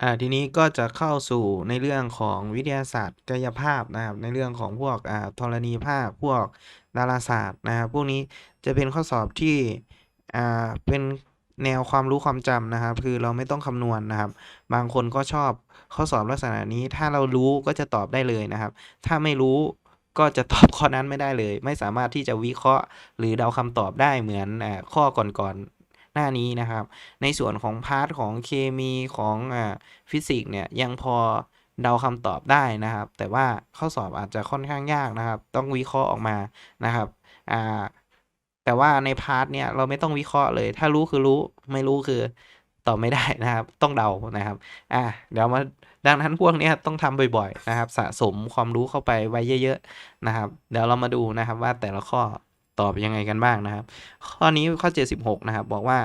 อ่าทีนี้ก็จะเข้าสู่ในเรื่องของวิทยาศาสตร์กายภาพนะครับ ในเรื่องของพวกอ่าธรณีภาพพวกดาราศาสตร์นะครับ พวกนี้จะเป็นข้อสอบที่อ่าเป็นแนวความรู้ความจำนะครับ คือเราไม่ต้องคำนวณนะครับ บางคนก็ชอบข้อสอบลักษณะนี้ ถ้าเรารู้ก็จะตอบได้เลยนะครับ ถ้าไม่รู้ก็จะตอบข้อนั้นไม่ได้เลย ไม่สามารถที่จะวิเคราะห์ หรือเดาคำตอบได้เหมือนอข้อก่อนๆ หน้านี้นะครับ ในส่วนของพาร์ทของเคมีของอ่าฟิสิกส์เนี่ยยังพอเดาคำตอบได้นะครับ แต่ว่าข้อสอบอาจจะค่อนข้างยากนะครับ ต้องวิเคราะห์ออกมานะครับอ่าแต่ว่าในพาร์ทเนี่ยเราไม่ต้องวิเคราะห์เลย ถ้ารู้คือรู้ไม่รู้คือตอบไม่ได้นะครับ ต้องเดานะครับอ่าเดี๋ยวมาดังนั้นพวกเนี้ยต้องทำบ่อยๆนะครับ สะสมความรู้เข้าไปไว้เยอะ ๆ นะครับ เดี๋ยวเรามาดูนะครับว่าแต่ละข้อ ตอบยังไงกันบ้างนะครับ ข้อนี้ข้อ 76 นะครับ บอกว่า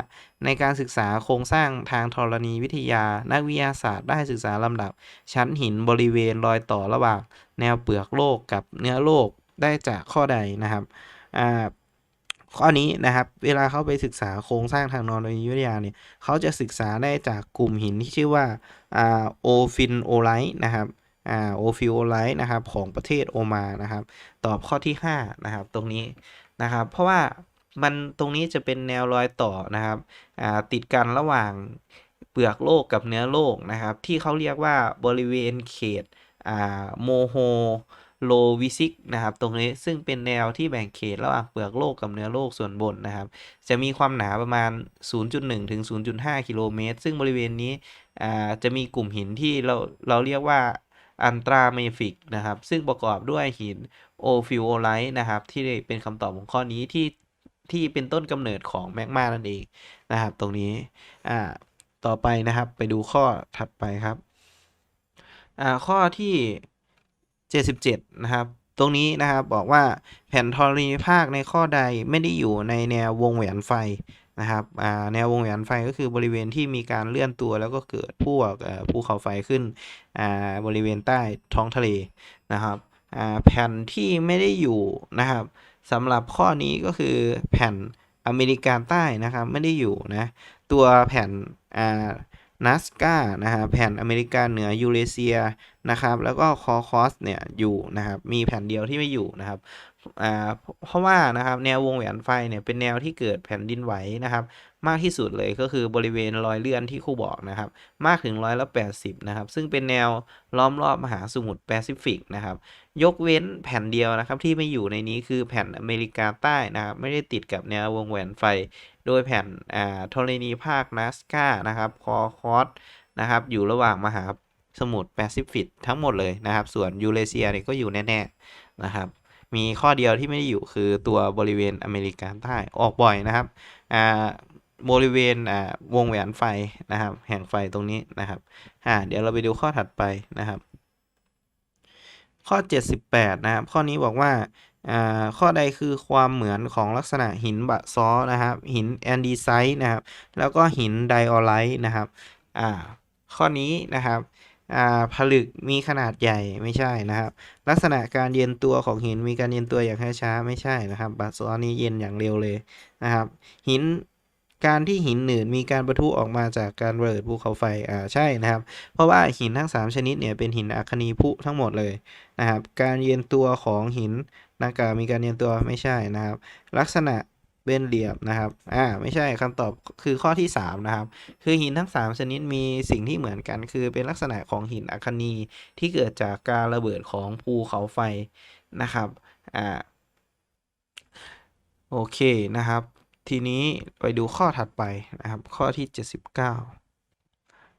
ในการศึกษาโครงสร้างทางธรณีวิทยา นักวิทยาศาสตร์ได้ศึกษาลำดับ ชั้นหินบริเวณรอยต่อระหว่าง แนวเปลือกโลกกับเนื้อโลกได้จากข้อใดนะครับอ่าข้อนี้นะครับเวลาเขาไปศึกษาโครงสร้างทางธรณีวิทยาเนี่ยเขาจะศึกษาได้จากกลุ่มหินที่ชื่อว่าโอฟินโอไลท์นะครับโอฟิโอไลท์นะครับของประเทศโอมานนะครับ ตอบข้อที่ 5 นะครับ ตรงนี้ นะครับ เพราะว่ามันตรงนี้จะเป็นแนวรอยต่อนะครับติดกันระหว่างเปลือกโลกกับเนื้อโลกนะครับ ที่เขาเรียกว่าบริเวณเขตโมโฮโลวิซิกนะครับ ตรงนี้ซึ่งเป็นแนวที่แบ่งเขตระหว่างเปลือกโลกกับเนื้อโลกส่วนบนนะครับ จะมีความหนาประมาณ 0.1 ถึง 0.5 กิโลเมตร ซึ่งบริเวณนี้จะมีกลุ่มหินที่เราเราเรียกว่า อันตราเมฟิกนะครับ ซึ่งประกอบด้วยหินโอฟิโอไลท์นะครับ ที่เป็นคำตอบของข้อนี้ที่ที่เป็นต้นกำเนิดของแมกมานั่นเองนะครับ ตรงนี้อ่าต่อไปนะครับไปดูข้อถัดไปครับอ่าข้อที่ 77 นะครับ ตรงนี้นะครับบอกว่าแผ่นธรณีภาคในข้อใดไม่ได้อยู่ในแนววงแหวนไฟ นะครับแนววงแหวนไฟก็คือบริเวณที่มีการเลื่อนตัวแล้วก็เกิดพวกเอ่อภูเขาไฟขึ้นบริเวณใต้ท้องทะเลนะครับแผ่นที่ไม่ได้อยู่นะครับสำหรับข้อนี้ก็คือแผ่นอเมริกาใต้นะครับไม่ได้อยู่นะตัวแผ่นนัสกานะครับแผ่นอเมริกาเหนือยูเรเซียนะครับแล้วก็คอคอสเนี่ยอยู่นะครับมีแผ่นเดียวที่ไม่อยู่นะครับ อ่าเพราะว่านะครับแนววงแหวนไฟเนี่ยเป็นแนวที่เกิดแผ่นดินไหวนะครับ มากที่สุดเลยก็คือบริเวณรอยเลื่อนที่ครูบอกนะครับ มากถึงร้อยละ80นะครับ ซึ่งเป็นแนวล้อมรอบมหาสมุทรแปซิฟิกนะครับ ยกเว้นแผ่นเดียวนะครับ ที่ไม่อยู่ในนี้คือแผ่นอเมริกาใต้นะครับ ไม่ได้ติดกับแนววงแหวนไฟ โดยแผ่นอ่าธรณีภาคนัสกานะครับคอคอสนะครับ อยู่ระหว่างมหาสมุทรแปซิฟิกทั้งหมดเลยนะครับ ส่วนยูเรเซียเนี่ยก็อยู่แน่ๆนะครับ มีข้อเดียวที่ไม่ได้อยู่คือตัวบริเวณอเมริกาใต้ออกบ่อยนะครับอ่าบริเวณอ่าวงแหวนไฟนะครับ แห่งไฟตรงนี้นะครับอ่าเดี๋ยวเราไปดูข้อถัดไปนะครับ ข้อ 78 นะครับ ข้อนี้บอกว่าอ่าข้อใดคือความเหมือนของลักษณะหินบะซ้อนะครับ หินแอนดีไซต์นะครับ แล้วก็หินไดออไลท์นะครับ อ่า ข้อนี้นะครับอ ผลึกมีขนาดใหญ่ไม่ใช่นะครับ ลักษณะการเย็นตัวของหินมีการเย็นตัวอย่างช้าๆไม่ใช่นะครับบะซ้อนี้เย็นอย่างเร็วเลยนะครับ หินการที่หินหนืดมีการประทุออกมาจากการระเบิดภูเขาไฟอ่าใช่นะครับ เพราะว่าหินทั้ง 3 ชนิดเนี่ยเป็นหินอัคนีพุทั้งหมดเลยนะครับ การเย็นตัวของหินดังกล่าวมีการเย็นตัวไม่ใช่นะครับ ลักษณะ เป็นเหลี่ยมนะครับ อ่า ไม่ใช่คำตอบคือข้อที่ 3 นะครับ คือหินทั้ง 3 ชนิดมีสิ่งที่เหมือนกัน คือเป็นลักษณะของหินอัคนีที่เกิดจากการระเบิดของภูเขาไฟนะครับ อ่า โอเคนะครับ ทีนี้ไปดูข้อถัดไปนะครับ ข้อที่ 79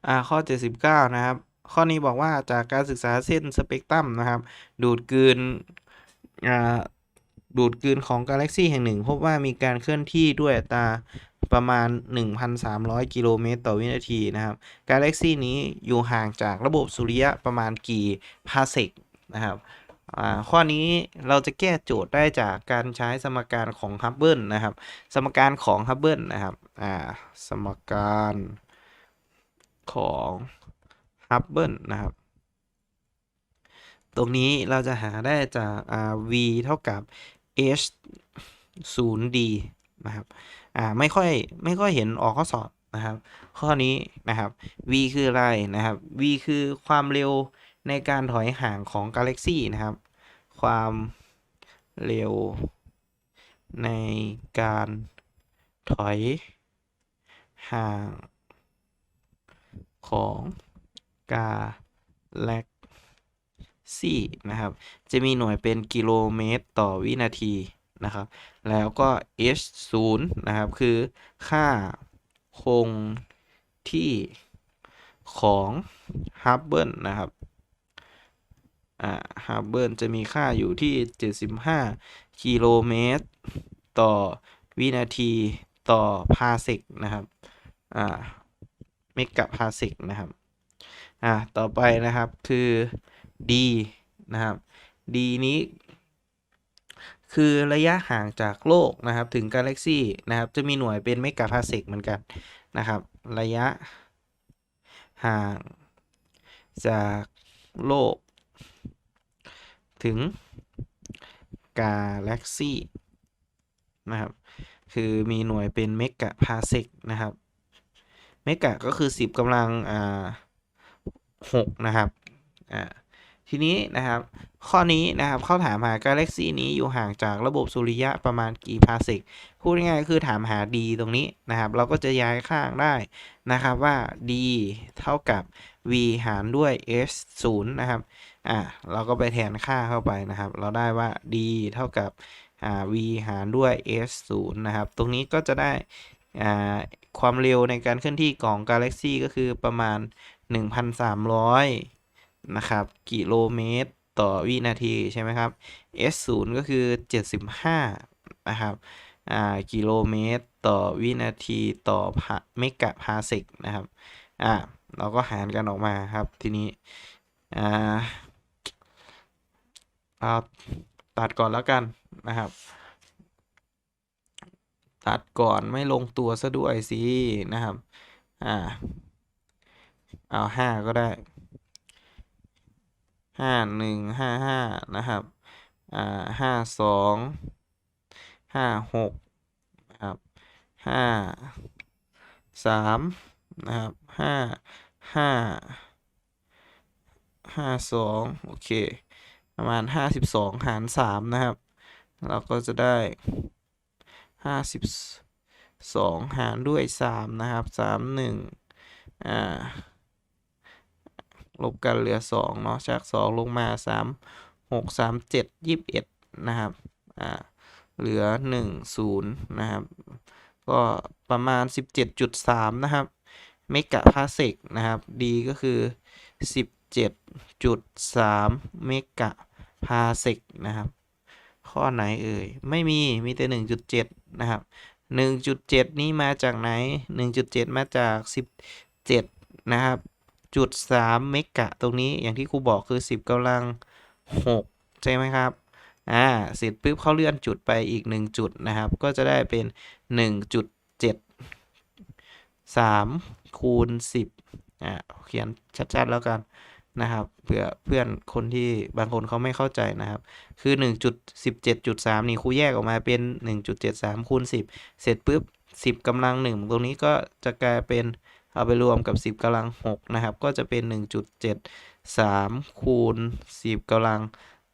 อ่า ข้อ 79 นะครับ ข้อนี้บอกว่าจากการศึกษาเส้นสเปกตรัมนะครับ ดูดกลืน อ่า ดูดกลืนของกาแล็กซีแห่งหนึ่ง พบว่ามีการเคลื่อนที่ด้วยอัตราประมาณ 1,300 กิโลเมตรต่อวินาทีนะครับ กาแล็กซีนี้อยู่ห่างจากระบบสุริยะประมาณกี่พาเซกนะครับข้อนี้เราจะแก้โจทย์ได้จากการใช้สมการของฮับเบิลนะครับ สมการของฮับเบิลนะครับสมการของฮับเบิลนะครับ ตรงนี้เราจะหาได้จากอ่า v เท่ากับ h 0 d นะครับอ่าไม่ค่อยไม่ค่อยเห็นออกข้อสอบนะครับ ข้อนี้นะครับ v คืออะไรนะครับ v คือความเร็วในการถอยห่างของกาแล็กซี่นะครับ ความเร็วในการถอยห่างของกาแล็ก ซี่นะครับ จะมีหน่วยเป็นกิโลเมตรต่อวินาทีนะครับ แล้วก็ h 0นะครับ คือค่าคงที่ของฮับเบิลนะครับอ่าฮับเบิลจะมีค่าอยู่ที่ 75 กิโลเมตร ต่อวินาทีต่อพาเซกนะครับอ่าเมกะพาเซกนะครับอ่าต่อไปนะครับคือ d นะครับ d นี้ คือระยะห่างจากโลกนะครับ ถึงกาแล็กซี่นะครับ จะมีหน่วยเป็นเมกะพาเซกเหมือนกันนะครับ ระยะห่างจากโลก ถึงกาแล็กซี่นะครับ คือมีหน่วยเป็นเมกะพาเซกนะครับ เมกะก็คือ 10กำลังอ่า6นะครับ อ่า ทีนี้นะครับ ข้อนี้นะครับเขาถามหากาแล็กซี่นี้อยู่ห่างจากระบบสุริยะประมาณกี่พาเซกพูดง่ายๆคือถามหา d ตรงนี้นะครับ เราก็จะย้ายข้างได้นะครับว่า d เท่ากับ v หารด้วย s 0นะครับอ่าเราก็ไปแทนค่าเข้าไปนะครับ เราได้ว่า d เท่ากับอ่า v หารด้วย s 0นะครับ ตรงนี้ก็จะได้อ่าความเร็วในการเคลื่อนที่ของกาแล็กซี่ก็คือประมาณ 1,300 นะครับ กิโลเมตรต่อวินาทีใช่ไหมครับ s 0ก็คือ 75 นะครับ อ่า กิโลเมตรต่อวินาทีต่อเมกะพาเซกนะครับ อ่า เราก็หารกันออกมาครับ ทีนี้ อ่าเอาตัดก่อนแล้วกันนะครับ ตัดก่อนไม่ลงตัวซะด้วยสินะครับ อ่า เอาห้าก็ได้ ห้าหนึ่งห้าห้านะครับ อ่าห้าสองห้าหกนะครับห้าสามนะครับห้าห้าห้าสองโอเค ประมาณห้าสิบสองหารสามนะครับ เราก็จะได้ห้าสิบสองหารด้วยสามนะครับสามหนึ่งอ่า ลบกันเหลือสองเนาะจากสองลงมาสามหกสามเจ็ดยี่สิบเอ็ดนะครับ อ่า เหลือหนึ่งศูนย์นะครับ ก็ประมาณสิบเจ็ดจุดสามนะครับ เมกะพาเซกนะครับ d ก็คือสิบเจ็ดจุดสามเมกะพาเซกนะครับ ข้อไหนเอ่ย ไม่มี มีแต่หนึ่งจุดเจ็ดนะครับหนึ่งจุดเจ็ดนี้มาจากไหนหนึ่งจุดเจ็ดมาจากสิบเจ็ดนะครับ จุดสามเมกะตรงนี้อย่างที่ครูบอกคือสิบกำลังหกใช่ไหมครับ อ่าเสร็จปุ๊บเขาเลื่อนจุดไปอีกหนึ่งจุดนะครับ ก็จะได้เป็นหนึ่งจุดเจ็ดสามคูณสิบอ่าเขียนชัดๆแล้วกันนะครับเผื่อเพื่อนคนที่บางคนเขาไม่เข้าใจนะครับ คือ 1.17.3 นี่ครูแยกออกมาเป็น 1.73คูณ10 เสร็จปุ๊บ 10กำลัง 1 ตรงนี้ก็จะกลายเป็น เอาไปรวมกับ 10กำลัง 6 นะครับ ก็จะเป็น 1.73 คูณ 10กำลัง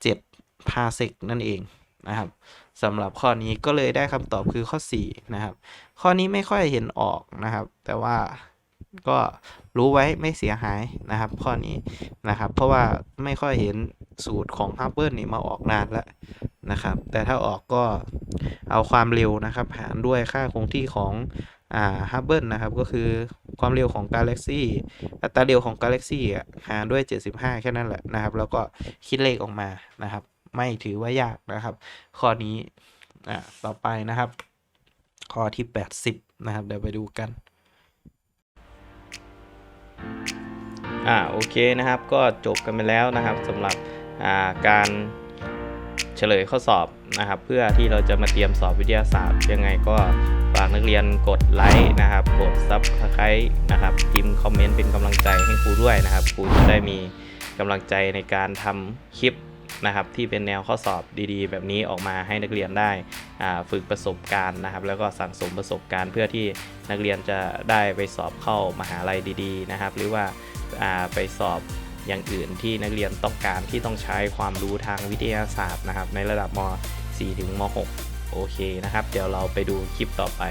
7 พาเซกนั่นเองนะครับสำหรับข้อนี้ก็เลยได้คำตอบคือข้อ 4 นะครับ ข้อนี้ไม่ค่อยเห็นออกนะครับ แต่ว่าก็รู้ไว้ไม่เสียหายนะครับ ข้อนี้นะครับ เพราะว่าไม่ค่อยเห็นสูตรของ h a r p e r นี่มาออกนานแล้วนะครับ แต่ถ้าออกก็เอาความเร็วนะครับ หารด้วยค่าคงที่ของอ่า h a r p e r นะครับก็คือ ความเร็วของ Galaxy อัตราเร็วของ Galaxy อ่หารด้วย 75 แค่นั้นแหละนะครับ แล้วก็คิดเลขออกมานะครับ ไม่ถือว่ายากนะครับ ข้อนี้อ่าต่อไปนะครับ ข้อที่ 80 นะครับ เดี๋ยวไปดูกันอ่าโอเคนะครับ ก็จบกันไปแล้วนะครับสำหรับอ่าการเฉลยข้อสอบนะครับ เพื่อที่เราจะมาเตรียมสอบวิทยาศาสตร์ยังไงก็ากนักเรียนกดไลค์นะครับ กดซับสไครต์นะครับพิมพ์คอมเมนต์เป็นกำลังใจให้ครูด้วยนะครับครูจะได้มีกำลังใจในการทำคลิปนะครับที่เป็นแนวข้อสอบดีๆ แบบนี้ออกมาให้นักเรียนได้ฝึกประสบการณ์นะครับ แล้วก็สั่งสมประสบการณ์เพื่อที่นักเรียนจะได้ไปสอบเข้ามหาลัยดี ๆ นะครับ หรือว่าอ่าไปสอบอย่างอื่นที่นักเรียนต้องการที่ต้องใช้ความรู้ทางวิทยาศาสตร์นะครับ ในระดับม 4 ถึงม 6 โอเคนะครับ เดี๋ยวเราไปดูคลิปต่อไป